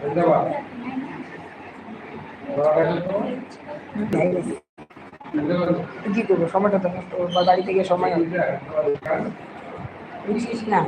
ধন্যবাদ। কি করব? সময়টা তো নষ্ট ওর বাড়ি থেকে সময় হবে। বুঝছিস না?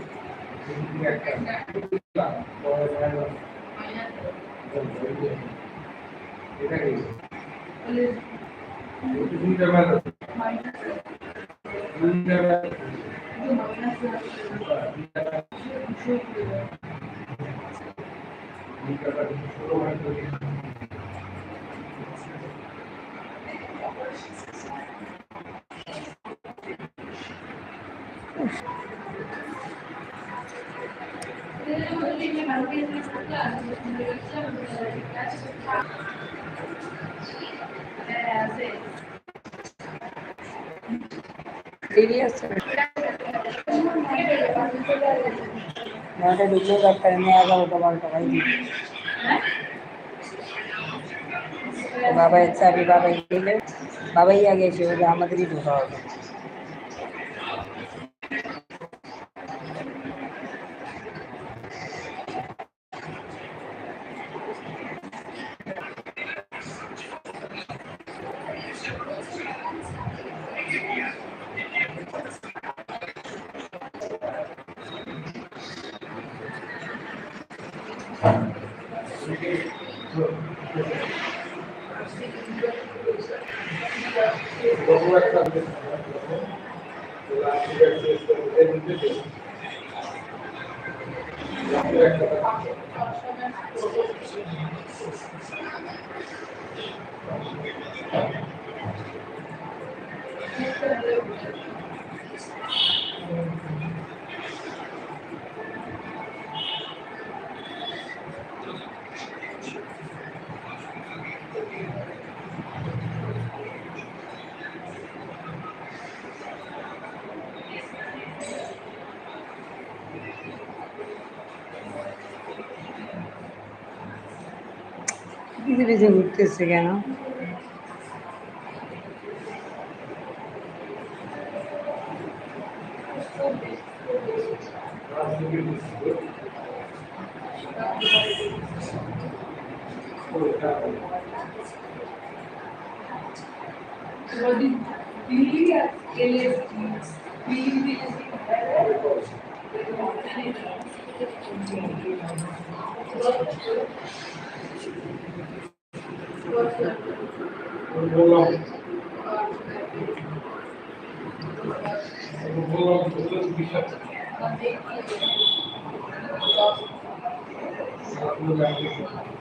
बाबा अच्छा बाबा এসে বলে আমাদেরই ঢোকা হবে পিছে পিছে ঘুরতেছে কেন বললাম বললাম বিশ্বাস বহুত দেরি হবে ঘুরতেছে এগারোটা বারোটা বাজে বাড়ি যেতে যেতে বারোটা বাজে আমাদের আগে আমাদের আগে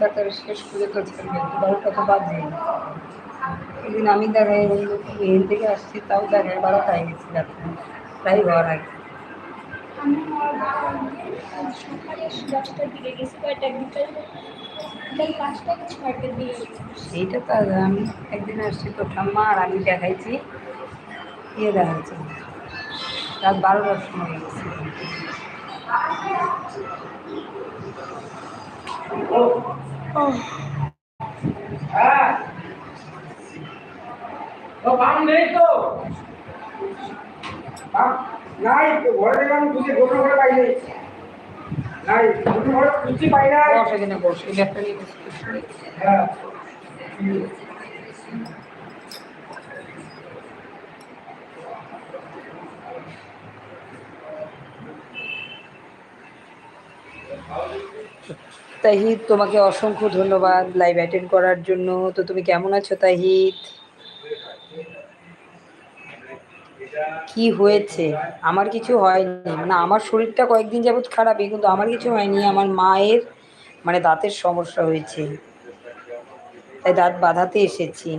ডাক্তার শেষ করে ছাড়বে বারোটা বাদ দিই একদিন আমি দেখাই এখান থেকে আসছি তাও দেখাই বারোটা হয়ে গেছি ডাক্তার তাই ঘর গেছি সেইটা তো আমি একদিন আসছি তো ঠাম্মা আর আমি দেখাইছি ইয়ে দেখাচ্ছি রাত বারোটার সময় গেছি। হ্যাঁ বাম নেই তো। নাই ঘরে দেখলাম খুঁজে গোটা করে বাইরে নাই। দুটো ঘরে খুঁজে পাই না বসে নিয়ে বস। হ্যাঁ। তাহিদ, তোমাকে অসংখ্য ধন্যবাদ লাইভ অ্যাটেন্ড করার জন্য। তো তুমি কেমন আছো তাহিদ? কি হয়েছে? আমার কিছু হয়নি। মানে আমার শরীরটা কয়েকদিন যাবৎ খারাপই, কিন্তু আমার কিছু হয়নি। আমার মায়ের মানে দাঁতের সমস্যা হয়েছে। তাই দাঁত বাঁধাতে এসেছি।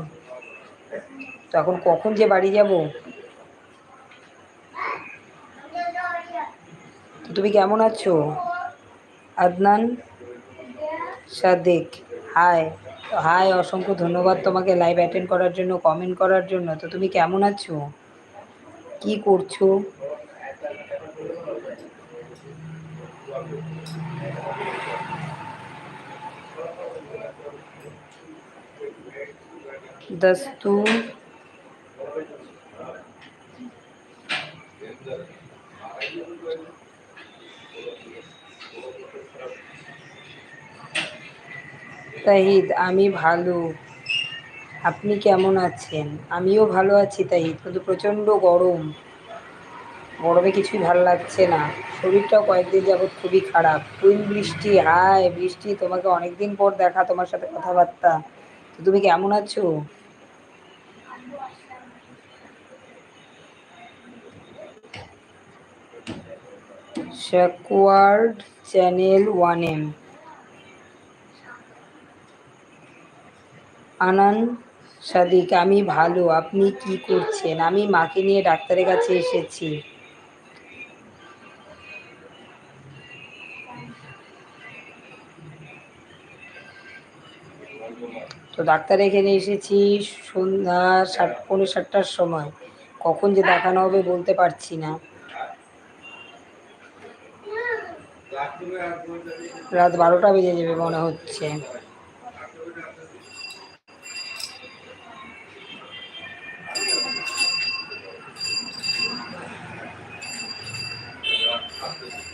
তো এখন কখন যে বাড়ি যাব? তুমি কেমন আছো? আদনান সাদেক। হাই হাই অসংখ্য ধন্যবাদ তোমাকে লাইভ অ্যাটেন্ড করার জন্য কমেন্ট করার জন্য। তো তুমি কেমন আছো? কি করছ? দস্তুর তাহিদ, আমি ভালো। আপনি কেমন আছেন? আমিও ভালো আছি তাহিদ, কিন্তু প্রচণ্ড গরম। গরমে কিছুই ভালো লাগছে না। শরীরটাও কয়েকদিন যাবৎ খুবই খারাপ। কুইন বৃষ্টি হাই বৃষ্টি, তোমাকে অনেকদিন পর দেখা, তোমার সাথে কথাবার্তা। তো তুমি কেমন আছো? শাকওয়ার্ড channel one M Anan Sadiq, আমি ভালো, আপনি কি করছেন? আমি মাকে নিয়ে ডাক্তারের কাছে এসেছি। তো ডাক্তার এখানে এসেছি সন্ধ্যা সাত, পৌনে সাতটার সময়। কখন যে দেখানো হবে বলতে পারছি না। রাত বারোটা বেজে যাবে মনে হচ্ছে।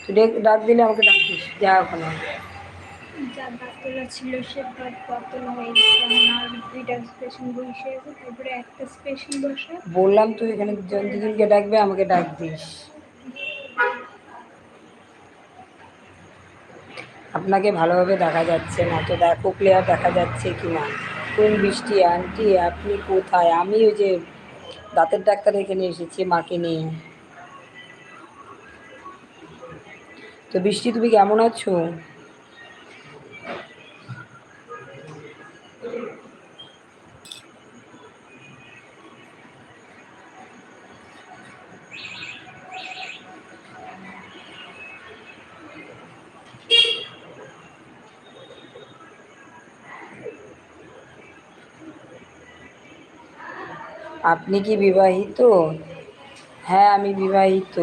তুই ডাক দিলে আমাকে ডাকিস যা ওখানে। যা ডাক্তাররা ছিল সে দাঁত হয়ে গেছে এখন আর দুইটা স্পেশাল বসে আছে তারপরে একটা স্পেশাল বসে। বললাম তুই এখানে জন ডাকবে আমাকে ডাক দিস। আপনাকে ভালোভাবে দেখা যাচ্ছে না তো দেখো ক্লিয়ার দেখা যাচ্ছে কি না কোন বৃষ্টি আন্টি আপনি কোথায়? আমি ওই যে দাঁতের ডাক্তার এখানে এসেছি মাকে নিয়ে। তো বৃষ্টি তুমি কেমন আছো? আপনি কি বিবাহিত? হ্যাঁ আমি বিবাহিত।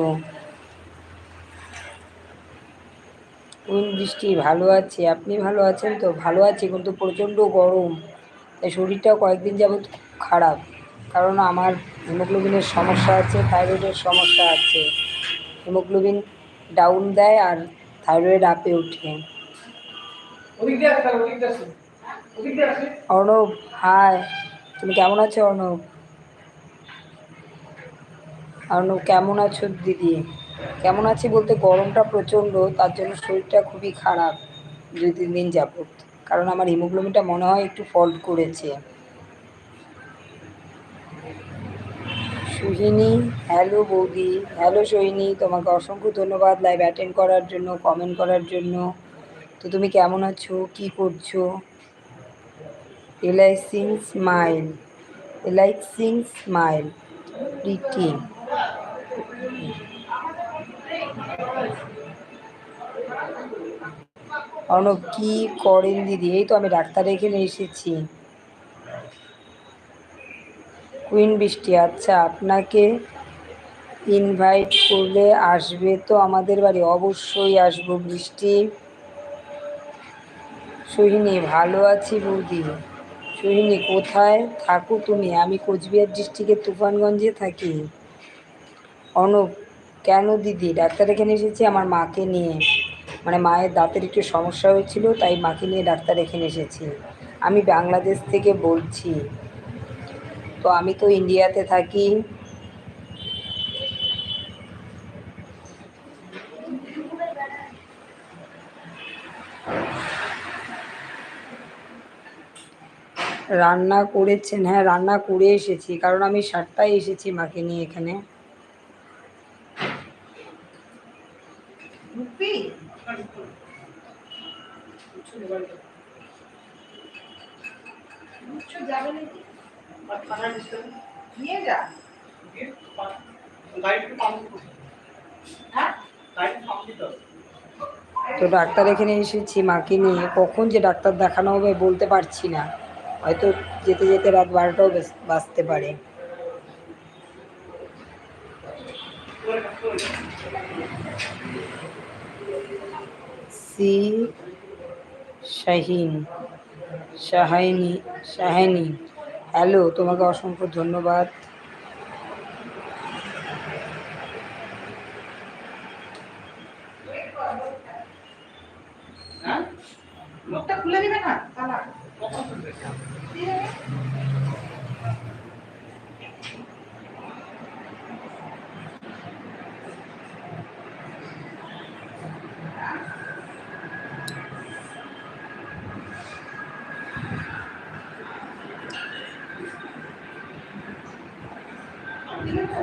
কোন বৃষ্টি ভালো আছে, আপনি ভালো আছেন তো? ভালো আছি, কিন্তু প্রচণ্ড গরম। তাই শরীরটাও কয়েকদিন যাবৎ খারাপ। কারণ আমার হিমোগ্লোবিনের সমস্যা আছে, থাইরয়েডের সমস্যা আছে। হিমোগ্লোবিন ডাউন দেয় আর থাইরয়েড আপে ওঠে। অর্ণব হাই তুমি কেমন আছো অর্ণব? অর্ণব, কেমন আছো দিদি? কেমন আছি বলতে গরমটা প্রচণ্ড, তার জন্য শরীরটা খুবই খারাপ দুই, তিন দিন যাবত কারণ আমার হিমোগ্লোবিনটা মনে হয় একটু ফল্ট করেছে। সুহিনী, হ্যালো বৌদি, হ্যালো সোহিনী, তোমাকে অসংখ্য ধন্যবাদ লাইভ অ্যাটেন্ড করার জন্য কমেন্ট করার জন্য। তো তুমি কেমন আছো? কি করছ? এলাইসিং স্মাইল এলাইসিং স্মাইল প্রিটি অর্ণব, কি করেন দিদি? এই তো আমি ডাক্তার এখানে এসেছি। কুইন বৃষ্টি আচ্ছা আপনাকে ইনভাইট করলে আসবে তো আমাদের বাড়ি? অবশ্যই আসব। বৃষ্টি? সোহিনী, ভালো আছি বৌদি। সোহিনী, কোথায়? থাকো তুমি। আমি কোচবিহার ডিস্ট্রিক্টের তুফানগঞ্জে থাকি। অনুপ কেন দিদি? ডাক্তার এখানে এসেছি, আমার মাকে নিয়ে। মানে মায়ের দাঁতের একটু সমস্যা হয়েছিল তাই মাকে নিয়ে ডাক্তার এখানে এসেছি। আমি বাংলাদেশ থেকে বলছি। তো আমি তো ইন্ডিয়াতে থাকি। রান্না করেছেন হ্যাঁ রান্না করে এসেছি, কারণ আমি সাতটায় এসেছি মাকে নিয়ে এখানে। হ্যাঁ? তো ডাক্তার এখানে এসেছি, মাকে নিয়ে। কখন যে ডাক্তার দেখানো হবে বলতে পারছি না। হয়তো যেতে যেতে রাত বারোটাও বাজতে পারে। সি শাহিন শাহাইনি শাহানি হ্যালো তোমাকে অসংখ্য ধন্যবাদ।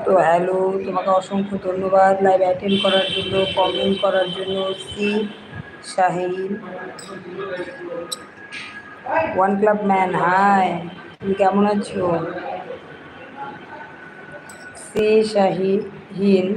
তো হ্যালো, তোমাকে অসংখ্য ধন্যবাদ। লাইভ অ্যাটেন্ড করার জন্য কমেন্ট করার জন্য C Shahin one club man hi তুমি কেমন আছো? সি শাহিন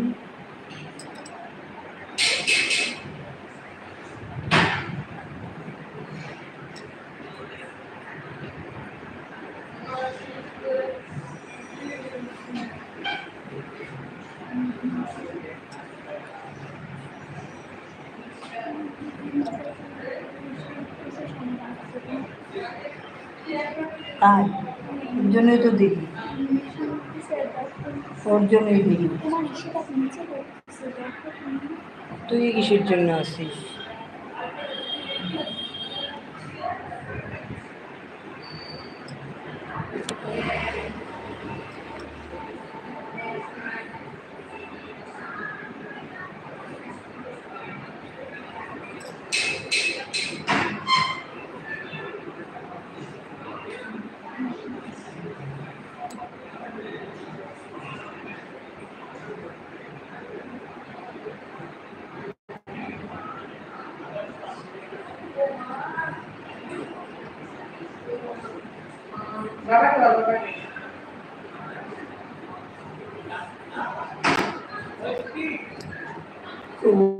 তাই জন্যই তো দিবি ওর জন্যই তুমি তুই কিসের জন্য আসিস?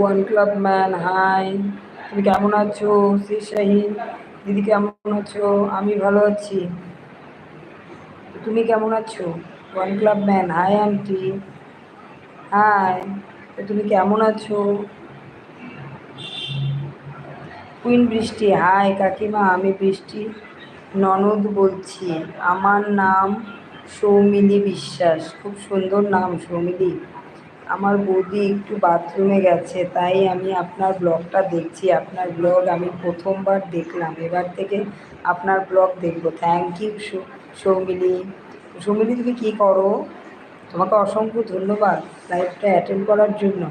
ওয়ান ক্লাব ম্যান হাই তুমি কেমন আছো? সি শাহিন, দিদি কেমন আছো? আমি ভালো আছি। তুমি কেমন আছো? One club man hi aunty hi তো তুমি কেমন আছো? কুইন বৃষ্টি হাই কাকিমা, আমি বৃষ্টি। ননদ বলছি, আমার নাম সৌমিলি বিশ্বাস। খুব সুন্দর নাম, সৌমিলি। আমার বৌদি একটু বাথরুমে গেছে, তাই আমি আপনার ব্লগটা দেখছি। আপনার ব্লগ আমি প্রথমবার দেখলাম। এবার থেকে আপনার ব্লগ দেখব। Thank you Soumili. সৌমিলি, তুমি কী করো? তোমাকে অসংখ্য ধন্যবাদ লাইভটা অ্যাটেন্ড করার জন্য।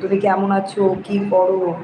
তুমি কেমন আছো? কী করো?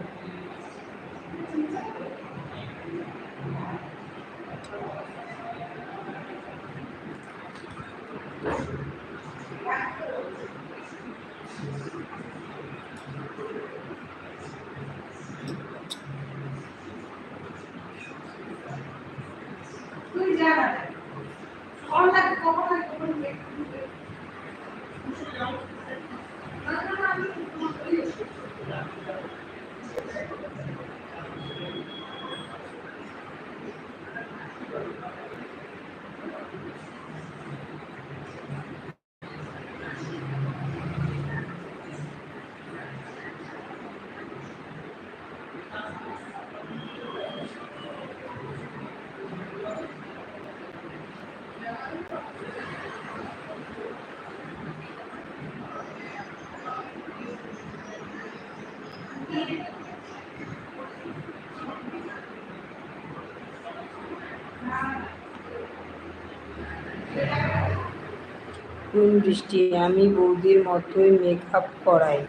কোন বৃষ্টি? আমি বৌদির মতোই মেকআপ করাই।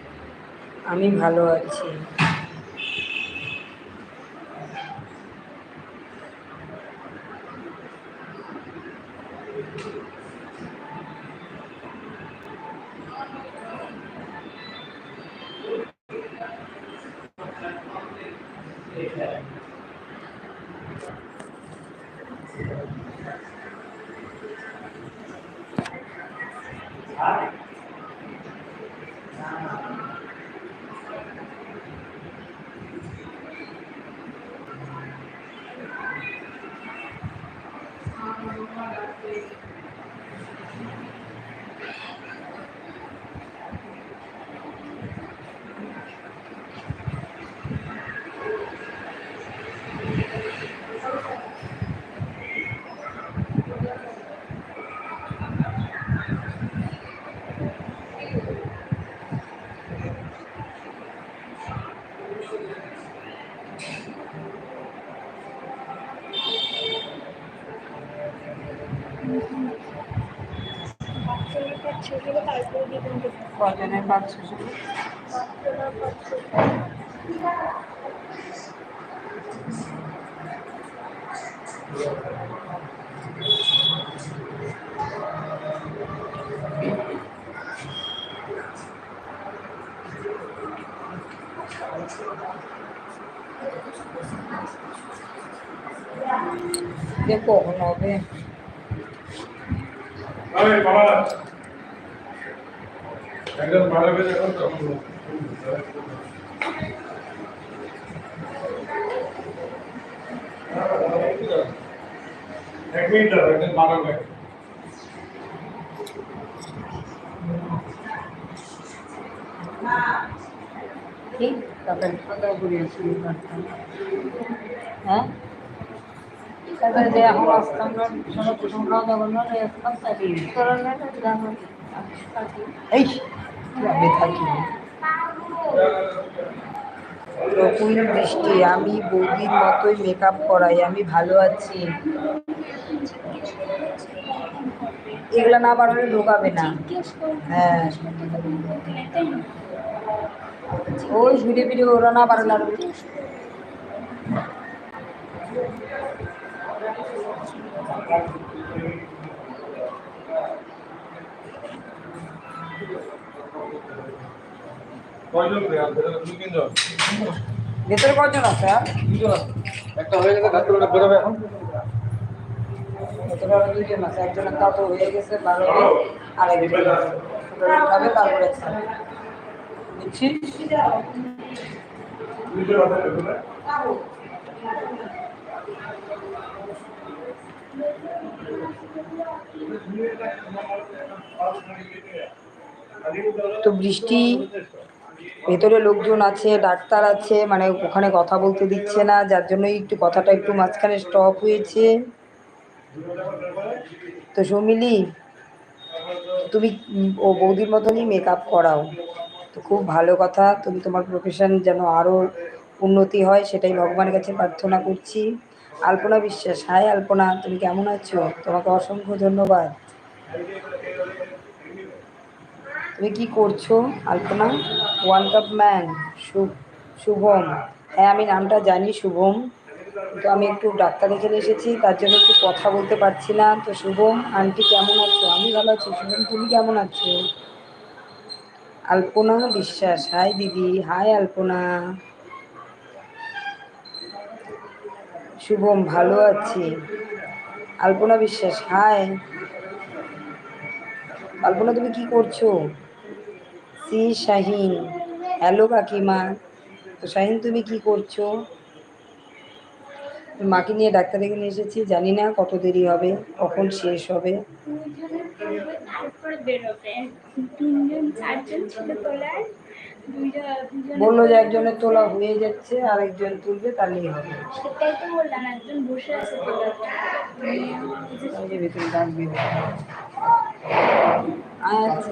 আমি ভালো আছি। Hi. Coordonner ah par sujet. देखो बनाओगे अरे बाबा একজন মারা গেছে এখন তো এক মিনিট একজন ঘুরিয়েছি হ্যাঁ? যে এখন আসতাম না সময় কুসুম খাওয়া দাওয়া না আসতাম তাকে এই আমি থাকি রকুল বৃষ্টি আমি বৌদির মতোই মেকআপ করাই, আমি ভালো আছি এগুলো না পারলে ঢোকাবে না হ্যাঁ। ওই ভিডিও ভিডিও ওরা না পারলে আর জিজ্ঞেস করুন। কয়জন তিনজন? ভেতরে কজন আছে আর একটা হয়ে গেছে ডাক্তারটা বেরোবে। এখন ভেতরে আরও দুইজন আছে একজনের তাও তো হয়ে গেছে বারো আর একজন তারপরে বুঝছিস? তো বৃষ্টি ভেতরে লোকজন আছে, ডাক্তার আছে মানে ওখানে কথা বলতে দিচ্ছে না, যার জন্যই একটু কথাটা একটু মাঝখানে স্টপ হয়েছে। তো সমিলি, তুমি, ও বৌদির মতনই মেকআপ করাও। তো খুব ভালো কথা, তুমি তোমার প্রফেশন যেন আরও উন্নতি হয়, সেটাই ভগবানের কাছে প্রার্থনা করছি। আলপনা বিশ্বাস, হাই আলপনা, তুমি কেমন আছো? তোমাকে অসংখ্য ধন্যবাদ। তুমি কি করছ, Alpana? One cup man Shubham. হ্যাঁ আমি নামটা জানি, শুভম। তো আমি একটু ডাক্তার এখানে এসেছি, তার জন্য একটু কথা বলতে পারছি না। তো শুভম, আন্টি কেমন আছো? আমি ভালো আছি। শুভম, তুমি কেমন আছো? আলপনা বিশ্বাস। হাই দিদি। হাই আলপনা। শুভম, ভালো আছি। আলপনা বিশ্বাস হাই আলপনা, তুমি কি করছ? সি শাহিন। হ্যালো কাকিমা। তো শাহিন, তুমি কি করছ? মাকে নিয়ে ডাক্তার এখানে এসেছি, জানি না কত দেরি হবে, কখন শেষ হবে। বলল যে একজনের তোলা হয়ে যাচ্ছে আর একজন তুলবে, তাহলেই হবে। আচ্ছা।